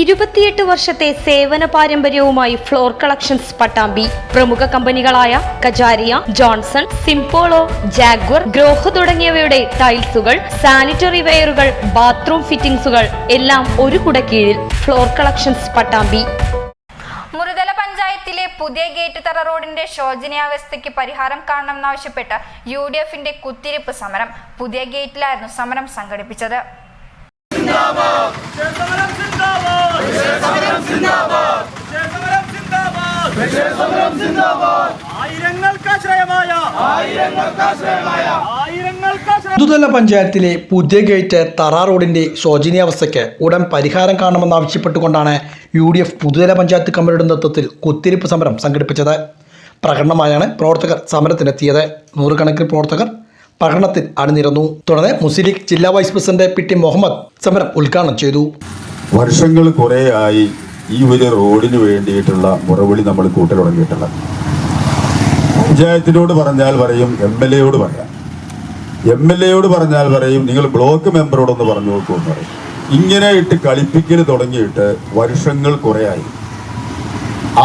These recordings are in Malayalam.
ഇരുപത്തിയെട്ട് വർഷത്തെ സേവന പാരമ്പര്യവുമായി ഫ്ലോർ കളക്ഷൻസ് പട്ടാമ്പി. പ്രമുഖ കമ്പനികളായ Kajaria Johnson Simpolo Jaguar Grohe തുടങ്ങിയവയുടെ ടൈൽസുകൾ സാനിറ്ററി വെയറുകൾ ബാത്റൂം ഫിറ്റിംഗ്സുകൾ എല്ലാം ഒരു കുടക്കീഴിൽ ഫ്ലോർ കളക്ഷൻസ് പട്ടാമ്പി. മുറുതല പഞ്ചായത്തിലെ പുതിയ ഗേറ്റ് തറ റോഡിന്റെ ശോചനീയാവസ്ഥയ്ക്ക് പരിഹാരം കാണണമെന്നാവശ്യപ്പെട്ട് യു ഡി എഫിന്റെ കുത്തിരിപ്പ് സമരം. പുതിയ ഗേറ്റിലായിരുന്നു സമരം സംഘടിപ്പിച്ചത്. പുതുതല പഞ്ചായത്തിലെ പുതിയ ഗേറ്റ് തറ റോഡിന്റെ ശോചനീയാവസ്ഥയ്ക്ക് ഉടൻ പരിഹാരം കാണണമെന്നാവശ്യപ്പെട്ടുകൊണ്ടാണ് U D F Puthuthala panchayat കമ്മിറ്റിയുടെ നേതൃത്വത്തിൽ കുത്തിരിപ്പ് സമരം സംഘടിപ്പിച്ചത്. പ്രകടനമായാണ് പ്രവർത്തകർ സമരത്തിനെത്തിയത്. നൂറുകണക്കിന് പ്രവർത്തകർ പ്രകടനത്തിൽ അണിനിരന്നു. തുടർന്ന് മുസ്ലിം ലീഗ് ജില്ലാ vice president P T Muhammad സമരം ഉദ്ഘാടനം ചെയ്തു. വർഷങ്ങൾ കുറേയായി ഈ വലിയ റോഡിന് വേണ്ടിയിട്ടുള്ള മുറവിളി നമ്മൾ കൂട്ടി തുടങ്ങിയിട്ടുള്ളത് പഞ്ചായത്തിനോട് പറഞ്ഞാൽ പറയും എം എൽ എയോട് പറയാം. എം എൽ എയോട് പറഞ്ഞാൽ പറയും നിങ്ങൾ ബ്ലോക്ക് മെമ്പറോടൊന്ന് പറഞ്ഞു നോക്കൂ എന്ന് പറയും. ഇങ്ങനെ ഇട്ട് കളിപ്പിക്കൽ തുടങ്ങിയിട്ട് വർഷങ്ങൾ കുറേയായി.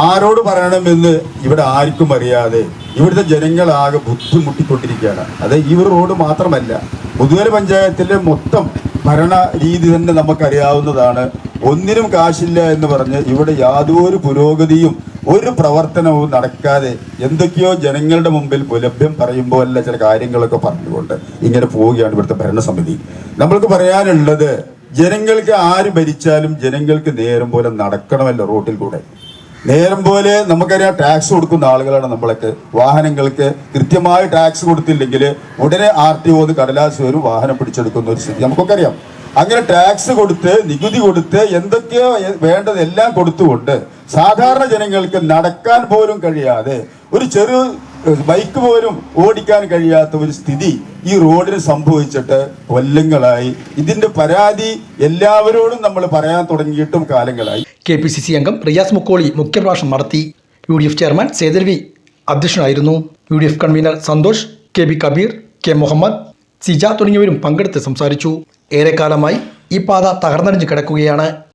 ആരോട് പറയണമെന്ന് ഇവിടെ ആർക്കും അറിയാതെ ഇവിടുത്തെ ജനങ്ങളാകെ ബുദ്ധിമുട്ടിക്കൊണ്ടിരിക്കുകയാണ്. അത് ഈ റോഡ് മാത്രമല്ല മുതുകര പഞ്ചായത്തിലെ മൊത്തം ഭരണ രീതി തന്നെ നമുക്കറിയാവുന്നതാണ്. ഒന്നിനും കാശില്ല എന്ന് പറഞ്ഞ് ഇവിടെ യാതൊരു പുരോഗതിയും ഒരു പ്രവർത്തനവും നടക്കാതെ എന്തൊക്കെയോ ജനങ്ങളുടെ മുമ്പിൽ പുലഭ്യം പറയുമ്പോൾ അല്ല ചില കാര്യങ്ങളൊക്കെ പറഞ്ഞുകൊണ്ട് ഇങ്ങനെ പോവുകയാണ് ഇവിടുത്തെ ഭരണസമിതി. നമ്മൾക്ക് പറയാനുള്ളത് ജനങ്ങൾക്ക് ആര് ഭരിച്ചാലും ജനങ്ങൾക്ക് നേരം പോലെ നടക്കണമല്ലോ റോട്ടിൽ കൂടെ. നേരം പോലെ നമുക്കറിയാം ടാക്സ് കൊടുക്കുന്ന ആളുകളാണ് നമ്മളൊക്കെ. വാഹനങ്ങൾക്ക് കൃത്യമായി ടാക്സ് കൊടുത്തില്ലെങ്കിൽ ഉടനെ ആർ ടി ഒന്ന് കടലാസ് വരും വാഹനം പിടിച്ചെടുക്കുന്ന ഒരു സ്ഥിതി. നമുക്കൊക്കെ അറിയാം. അങ്ങനെ ടാക്സ് കൊടുത്ത് നികുതി കൊടുത്ത് എന്തൊക്കെയോ വേണ്ടത് വേണ്ടതെല്ലാം കൊടുത്തുകൊണ്ട് സാധാരണ ജനങ്ങൾക്ക് നടക്കാൻ പോലും കഴിയാതെ ഒരു ചെറു ബൈക്ക് പോലും ഓടിക്കാൻ കഴിയാത്ത ഒരു സ്ഥിതി ഈ റോഡിന് സംഭവിച്ചിട്ട് കൊല്ലങ്ങളായി. ഇതിന്റെ പരാതി എല്ലാവരോടും നമ്മൾ പറയാൻ തുടങ്ങിയിട്ടും കാലങ്ങളായി. കെ പി സി സി അംഗം റിയാസ് മുക്കോളി മുഖ്യപ്രഭാഷണം നടത്തി. U D F chairman Sethalvi അധ്യക്ഷനായിരുന്നു. U D F convener Santhosh K B Kabeer K Muhammad Sija തുടങ്ങിയവരും പങ്കെടുത്ത് സംസാരിച്ചു. ഏറെക്കാലമായി ഈ പാത തകർന്നടിഞ്ഞ് കിടക്കുകയാണ്